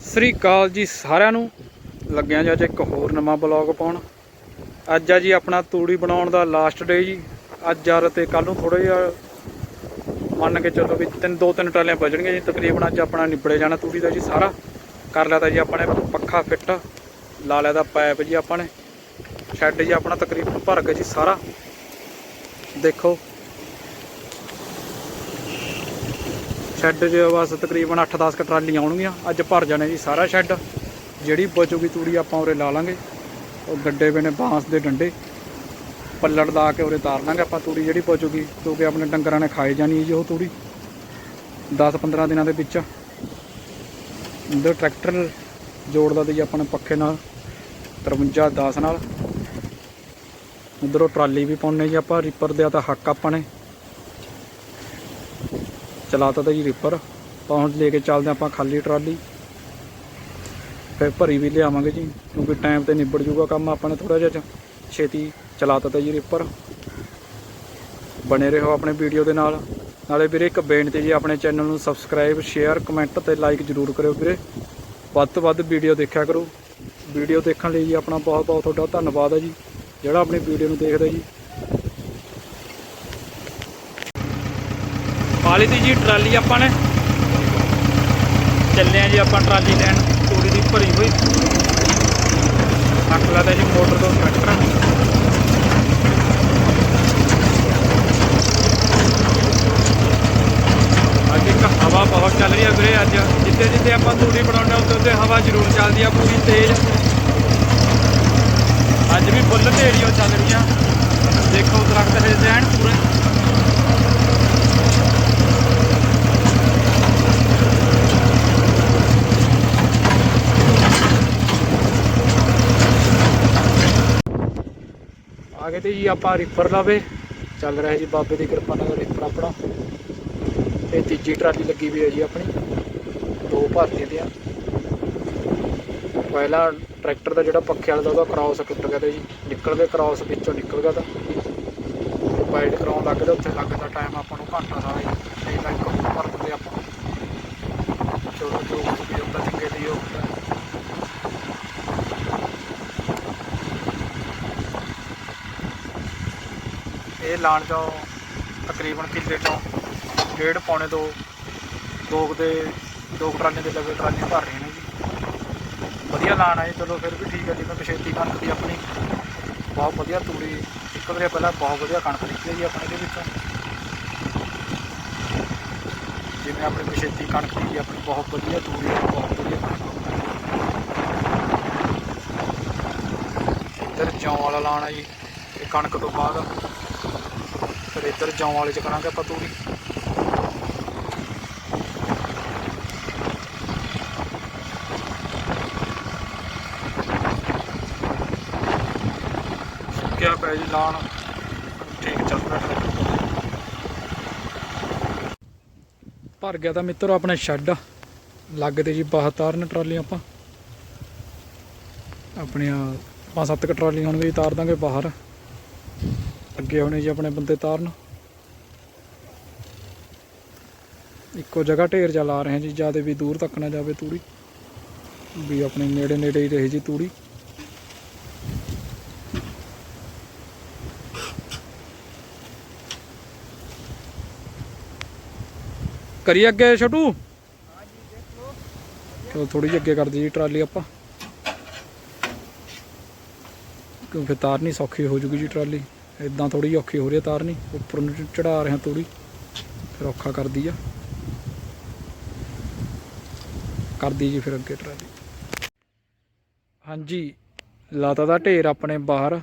ਸ੍ਰੀ ਅਕਾਲ ਜੀ ਸਾਰਿਆਂ ਨੂੰ। ਲੱਗਿਆ ਜੀ ਅੱਜ ਇੱਕ ਹੋਰ ਨਵਾਂ ਬਲੌਗ ਪਾਉਣ। ਅੱਜ ਆ ਜੀ ਆਪਣਾ ਤੂੜੀ ਬਣਾਉਣ ਦਾ ਲਾਸਟ ਡੇ ਜੀ। ਅੱਜ ਆ ਤੇ ਕੱਲ ਨੂੰ ਥੋੜਾ ਜਿਹਾ ਮੰਨ ਕੇ ਚੱਲੋ ਵੀ ਤਿੰਨ ਦੋ ਤਿੰਨ ਟਰਾਲੀਆਂ ਬਚਣਗੀਆਂ ਜੀ। ਤਕਰੀਬਨ ਅੱਜ ਆਪਣਾ ਨਿਬੜੇ ਜਾਣਾ ਤੂੜੀ ਦਾ ਜੀ ਸਾਰਾ। ਕਰ ਲਿਆ ਤਾਂ ਜੀ ਆਪਾਂ ਨੇ ਪੱਖਾ ਫਿੱਟ ਲਾ ਲਿਆ ਦਾ ਪਾਈਪ ਜੀ ਆਪਾਂ ਨੇ ਸ਼ੈੱਡ ਜੀ ਆਪਣਾ ਤਕਰੀਬਨ ਭਰ ਗਿਆ ਜੀ ਸਾਰਾ। ਦੇਖੋ। ਸ਼ੈੱਡ 'ਚ ਬਸ ਤਕਰੀਬਨ 8-10 ਕ ਟਰਾਲੀਆਂ ਆਉਣਗੀਆਂ। ਅੱਜ ਭਰ ਜਾਣੇ ਜੀ ਸਾਰਾ ਸ਼ੈੱਡ। ਜਿਹੜੀ ਬਚੂਗੀ ਤੂੜੀ ਆਪਾਂ ਉਰੇ ਲਾ ਲਾਂਗੇ। ਉਹ ਗੱਡੇ ਪਏ ਨੇ ਬਾਂਸ ਦੇ ਡੰਡੇ। ਪੱਲੜ ਲਾ ਕੇ ਉਰੇ ਤਾਰ ਲਾਂਗੇ ਆਪਾਂ ਤੂੜੀ ਜਿਹੜੀ ਬਚੂਗੀ ਕਿਉਂਕਿ ਆਪਣੇ ਡੰਗਰਾਂ ਨੇ ਖਾਈ ਜਾਣੀ ਜੀ ਉਹ ਤੂੜੀ। 10-15 ਦਿਨਾਂ ਦੇ ਵਿੱਚ। ਇਹਦੇ ਟਰੈਕਟਰ ਜੋੜਦਾ ਤੇ ਜੀ ਆਪਣੇ ਪੱਖੇ ਨਾਲ 53 10 ਨਾਲ। ਉਧਰੋਂ ਟਰਾਲੀ ਵੀ ਪਾਉਣੇ ਜੀ ਆਪਾਂ, ਰੀਪਰ ਦੇ ਆ ਤਾਂ ਹੱਕ ਆਪਾਂ ਨੇ। ਚਲਾਤਾ ਤਾਂ ਜੀ ਰਿਪਰ ਤਾਂ ਹੁਣ ਲੈ ਕੇ ਚੱਲਦੇ ਆਪਾਂ ਖਾਲੀ ਟਰਾਲੀ। ਫਿਰ ਭਰੀ ਵੀ ਲਿਆਵਾਂਗੇ ਜੀ, ਕਿਉਂਕਿ ਟਾਈਮ ਤੇ ਨਿਬੜ ਜੂਗਾ ਕੰਮ ਆਪਾਂ ਨੇ ਥੋੜਾ ਜਿਹਾ ਛੇਤੀ ਚਲਾਤਾ ਤਾਂ ਜੀ ਰਿਪਰ ਬਣੇ ਰਹੋ ਆਪਣੇ ਵੀਡੀਓ ਦੇ ਨਾਲ। ਨਾਲੇ ਵੀਰੇ ਇੱਕ ਬੇਨਤੀ ਜੀ ਆਪਣੇ ਚੈਨਲ ਨੂੰ ਸਬਸਕ੍ਰਾਈਬ ਸ਼ੇਅਰ ਕਮੈਂਟ ਤੇ ਲਾਈਕ ਜ਼ਰੂਰ ਕਰਿਓ ਵੀਰੇ। ਵੱਧ ਤੋਂ ਵੱਧ ਵੀਡੀਓ ਦੇਖਿਆ ਕਰੋ। ਵੀਡੀਓ ਦੇਖਣ ਲਈ ਜੀ ਆਪਣਾ ਬਹੁਤ ਬਹੁਤ ਤੁਹਾਡਾ ਧੰਨਵਾਦ ਹੈ ਜੀ। ਜਿਹੜਾ ਆਪਣੀ ਵੀਡੀਓ ਨੂੰ ਦੇਖਦਾ ਜੀ। ਪਾਲੀ ਦੀ ਜੀ ਟਰਾਲੀ ਆਪਾਂ ਨੇ। ਚੱਲੇ ਆ ਜੀ ਆਪਾਂ ਟਰਾਲੀ ਲੈਣ, ਤੂੜੀ ਦੀ ਭਰੀ ਹੋਈ। ਹੱਕ ਲਾਦਾ ਜੀ ਮੋਟਰ ਤੋਂ ਟਰੈਕਟਰ। ਅੱਜ ਇੱਕ ਹਵਾ ਬਹੁਤ ਚੱਲ ਰਹੀ ਹੈ ਵੀਰੇ, ਅੱਜ ਜਿੱਥੇ ਜਿੱਥੇ ਆਪਾਂ ਤੂੜੀ ਬਣਾਉਂਦੇ ਹਾਂ ਉੱਥੇ ਉੱਥੇ ਹਵਾ ਜ਼ਰੂਰ ਚੱਲਦੀ ਆ, ਪੂਰੀ ਤੇਜ਼। ਅੱਜ ਵੀ ਫੁੱਲ ਢੇਰੀਆਂ ਚੱਲ ਰਹੀਆਂ। ਦੇਖੋ ਦਰਖਤ ਹਿਲਦੇ ਐਨ ਪੂਰੇ। ਆ ਗਏ ਤੇ ਜੀ ਆਪਾਂ ਰੀਪਰ ਲਾਵੇ। ਚੱਲ ਰਿਹਾ ਜੀ ਬਾਬੇ ਦੀ ਕਿਰਪਾ ਨਾਲ ਰੀਪਰ ਆਪਣਾ। ਇਹ ਤੀਜੀ ਟਰਾਲੀ ਲੱਗੀ ਵੀ ਹੈ ਜੀ ਆਪਣੀ। ਦੋ ਭਰਤੀਆਂ ਦੀਆਂ। ਪਹਿਲਾ ਟਰੈਕਟਰ ਦਾ ਜਿਹੜਾ ਪੱਖੇ ਵਾਲਾ ਦਾ, ਉਹਦਾ ਕ੍ਰਾਸ ਟੁੱਟ ਗਿਆ ਤੇ ਜੀ ਨਿਕਲ ਕੇ ਕ੍ਰਾਸ ਵਿੱਚੋਂ ਨਿਕਲ ਗਿਆ ਤਾਂ। ਵਾਈਡ ਕਰਾਉਣ ਲੱਗ ਗਿਆ ਉੱਥੇ ਲੱਗਦਾ ਟਾਈਮ ਆਪਾਂ ਨੂੰ ਘੰਟਾ ਸਾਰਾ ਜੀ ਇਹ ਤਾਂ ਭਰ ਦਿੰਦੇ ਆਪਾਂ। ਚਲੋ, ਜੋ ਵੀ ਹੁੰਦਾ ਚੰਗੇ ਲਈ ਉਹ ਇਹ ਲਾਣ ਚੋਂ ਤਕਰੀਬਨ ਕਿੱਲੇ ਚੋਂ ਡੇਢ ਪੌਣੇ ਦੋ ਦੋ ਦੇ, ਦੋ ਟਰਾਲੇ ਦੇ ਲਵੇ ਟਰਾਲੀਆਂ ਭਰ ਰਹੇ ਨੇ ਜੀ। ਵਧੀਆ ਲਾਣ ਹੈ ਚਲੋ ਫਿਰ ਵੀ ਠੀਕ ਹੈ ਜਿਵੇਂ ਪਛੇਤੀ ਕਣਕ ਦੀ ਆਪਣੀ ਬਹੁਤ ਵਧੀਆ ਤੂੜੀ, ਇੱਕ ਵਾਰੀ ਪਹਿਲਾਂ ਬਹੁਤ ਵਧੀਆ ਕਣਕ ਨਿਕਲੀ ਜੀ ਆਪਣੇ ਦੇ ਵਿੱਚੋਂ। ਜਿਵੇਂ ਆਪਣੀ ਪਛੇਤੀ ਕਣਕ ਦੀ ਜੀ ਆਪਣੀ ਬਹੁਤ ਵਧੀਆ ਤੂੜੀ, ਬਹੁਤ ਵਧੀਆ ਇੱਧਰ ਜੌਂ ਵਾਲਾ ਲਾਣਾ ਜੀ ਇਹ ਕਣਕ ਤੋਂ ਬਾਅਦ ਫਿਰ ਇੱਧਰ ਜੌਂ ਵਾਲੇ ਚ ਕਰਾਂਗੇ ਆਪਾਂ ਤੂੜੀ। ਕਿਆ ਪੈ ਜੀ ਲਾਣ। ਠੀਕ ਚੱਲ ਰਿਹਾ ਟਰੈਕਟਰ ਭਰ ਗਿਆ ਤਾਂ ਮਿੱਤਰੋ ਆਪਣੇ ਸ਼ੈੱਡ। ਲੱਗਦੇ ਜੀ ਬਾਹਰ ਤਾਰਨ ਟਰਾਲੀਆਂ ਆਪਾਂ। ਆਪਣੀਆਂ ਪੰਜ ਸੱਤ ਕੁ ਟਰਾਲੀਆਂ ਹੁਣ ਵੀ ਤਾਰ ਦਾਂਗੇ ਬਾਹਰ। ਅੱਗੇ ਹੋਣੇ ਜੀ ਆਪਣੇ ਬੰਦੇ ਤਾਰਨ। ਇੱਕੋ ਜਗ੍ਹਾ ਢੇਰ ਜਾ ਲਾ ਰਹੇ ਹਾਂ ਜੀ, ਜ਼ਿਆਦਾ ਵੀ ਦੂਰ ਤੱਕ ਨਾ ਜਾਵੇ ਤੂੜੀ। ਵੀ ਆਪਣੇ ਨੇੜੇ ਨੇੜੇ ਹੀ ਰਹੇ ਜੀ ਤੂੜੀ। ਕਰੀ ਅੱਗੇ ਛੋਟੂ? ਚਲੋ ਥੋੜੀ ਜਿਹੀ ਅੱਗੇ ਕਰਦੇ ਜੀ ਟਰਾਲੀ ਆਪਾਂ। ਕਿਉਂਕਿ ਤਾਰਨੀ ਸੌਖੀ ਹੋ ਜੂਗੀ ਜੀ ਟਰਾਲੀ। ਇਦਾਂ ਥੋੜੀ ਔਖੀ ਹੋ ਰਹੀ ਹੈ ਤਾਰਨੀ ਉੱਪਰ ਨੂੰ ਚੜਾ ਰਿਹਾ ਹਾਂ ਤੂੜੀ, ਫਿਰ ਔਖਾ ਕਰਦੀ ਆ। ਕਰਦੀ ਜੀ ਫਿਰ ਅੱਗੇ ਟਰਾਲੀ। ਹਾਂਜੀ, ਲਾਤਾ ਦਾ ਢੇਰ ਆਪਣੇ ਬਾਹਰ,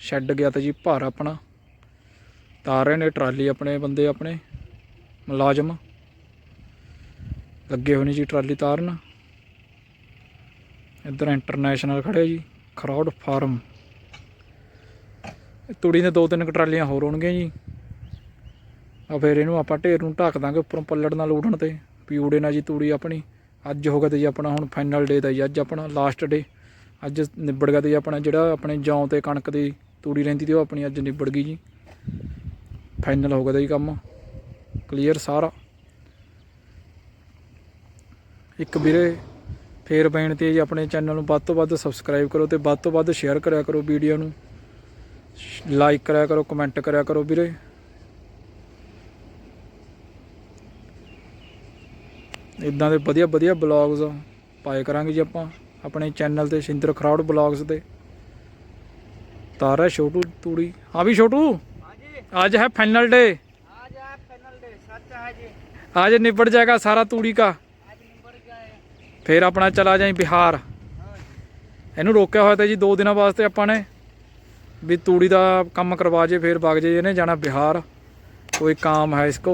ਛੱਡ ਗਿਆ ਤਾਂ ਜੀ ਭਾਰ ਆਪਣਾ। ਤਾਰ ਰਹੇ ਨੇ ਟਰਾਲੀ ਆਪਣੇ, ਬੰਦੇ ਆਪਣੇ, ਮੁਲਾਜ਼ਮ। ਲੱਗੇ ਹੋਏ ਨੇ ਜੀ ਟਰਾਲੀ ਤਾਰਨ। ਇੱਧਰ ਇੰਟਰਨੈਸ਼ਨਲ ਖੜੇ ਜੀ, ਖਰੌੜ ਫਾਰਮ। ਤੂੜੀ ਦੇ ਦੋ ਤਿੰਨ ਕੁ ਟਰਾਲੀਆਂ ਹੋਰ ਹੋਣਗੀਆਂ ਜੀ। ਆ ਫਿਰ ਇਹਨੂੰ ਆਪਾਂ ਢੇਰ ਨੂੰ ਢੱਕ ਦਾਂਗੇ ਉੱਪਰੋਂ ਪੱਲੜ ਨਾਲ ਉਡਣ ਤੇ ਪਿਊੜੇ ਨਾ ਜੀ ਤੂੜੀ ਆਪਣੀ। ਅੱਜ ਹੋ ਗਿਆ ਤੇ ਜੀ ਆਪਣਾ ਹੁਣ ਫਾਈਨਲ ਡੇ ਦਾ ਜੀ, ਅੱਜ ਆਪਣਾ ਲਾਸਟ ਡੇ ਅੱਜ ਨਿਬੜ ਗਿਆ ਤੇ ਜੀ ਆਪਣਾ ਜਿਹੜਾ ਆਪਣੇ ਜੌਂ ਤੇ ਕਣਕ ਦੀ ਤੂੜੀ ਰਹਿੰਦੀ ਤੇ ਉਹ ਆਪਣੀ ਅੱਜ ਨਿਬੜ ਗਈ ਜੀ। ਫਾਈਨਲ ਹੋ ਗਿਆ ਤੇ ਜੀ ਕੰਮ। ਕਲੀਅਰ ਸਾਰਾ। ਇੱਕ ਵੀਰੇ ਫੇਰ ਬੇਨਤੀ 'ਤੇ ਜੀ, ਆਪਣੇ ਚੈਨਲ ਨੂੰ ਵੱਧ ਤੋਂ ਵੱਧ ਸਬਸਕ੍ਰਾਈਬ ਕਰੋ ਤੇ ਵੱਧ ਤੋਂ ਵੱਧ ਸ਼ੇਅਰ ਕਰਿਆ ਕਰੋ ਵੀਡੀਓ ਨੂੰ। ਲਾਈਕ ਕਰਿਆ ਕਰੋ ਕਮੈਂਟ ਕਰਿਆ ਕਰੋ ਵੀਰੇ ਇਦਾਂ ਦੇ ਵਧੀਆ ਵਧੀਆ ਬਲੌਗਸ ਪਾਏ ਕਰਾਂਗੇ ਜੀ ਆਪਾਂ ਆਪਣੇ ਚੈਨਲ ਤੇ ਸਿੰਦਰ ਖਰਾੜ ਬਲੌਗਸ ਤੇ ਤਾਰਾ ਛੋਟੂ ਤੂੜੀ ਹਾਂ ਵੀ ਛੋਟੂ हाँ जी आज है फाइनल डे आज है फाइनल डे सच है जी आज निपट जाएगा सारा तूड़ी का आज नंबर क्या है ਫਿਰ ਆਪਣਾ ਚਲਾ ਜਾਈ ਬਿਹਾਰ हाँ ਇਹਨੂੰ ਰੋਕਿਆ ਹੋਇਆ ਤਾਂ ਜੀ 2 ਦਿਨਾਂ ਵਾਸਤੇ ਆਪਾਂ ਨੇ ਵੀ ਤੂੜੀ ਦਾ ਕੰਮ ਕਰਵਾ ਜੇ ਫਿਰ ਵਗ ਜੇ ਇਹਨੇ ਜਾਣਾ ਬਿਹਾਰ कोई काम है इसको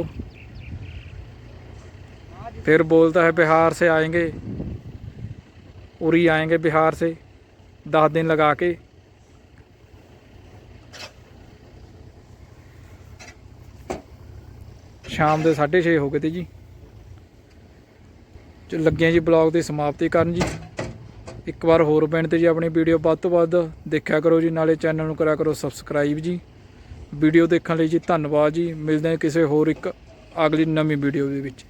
हाँ जी फिर बोलता है बिहार से आएंगे उरी आएंगे बिहार से दस दिन लगा के ਸ਼ਾਮ ਦੇ 6:30 ਹੋ ਗਏ ਤੇ ਜੀ ਜੋ ਲੱਗੇ ਆ ਜੀ ਬਲੌਗ ਦੀ ਸਮਾਪਤੀ ਕਰਨ ਜੀ ਇੱਕ ਵਾਰ ਹੋਰ ਬੇਨਤੀ ਜੀ ਆਪਣੀ ਵੀਡੀਓ ਵੱਧ ਤੋਂ ਵੱਧ ਦੇਖਿਆ ਕਰੋ ਜੀ, ਨਾਲੇ ਚੈਨਲ ਨੂੰ ਕਰਿਆ ਕਰੋ ਸਬਸਕ੍ਰਾਈਬ ਜੀ। ਵੀਡੀਓ ਦੇਖਣ ਲਈ ਜੀ ਧੰਨਵਾਦ ਜੀ। ਮਿਲਦੇ ਹਾਂ ਕਿਸੇ ਹੋਰ ਇੱਕ ਅਗਲੀ ਨਵੀਂ ਵੀਡੀਓ ਦੇ ਵਿੱਚ।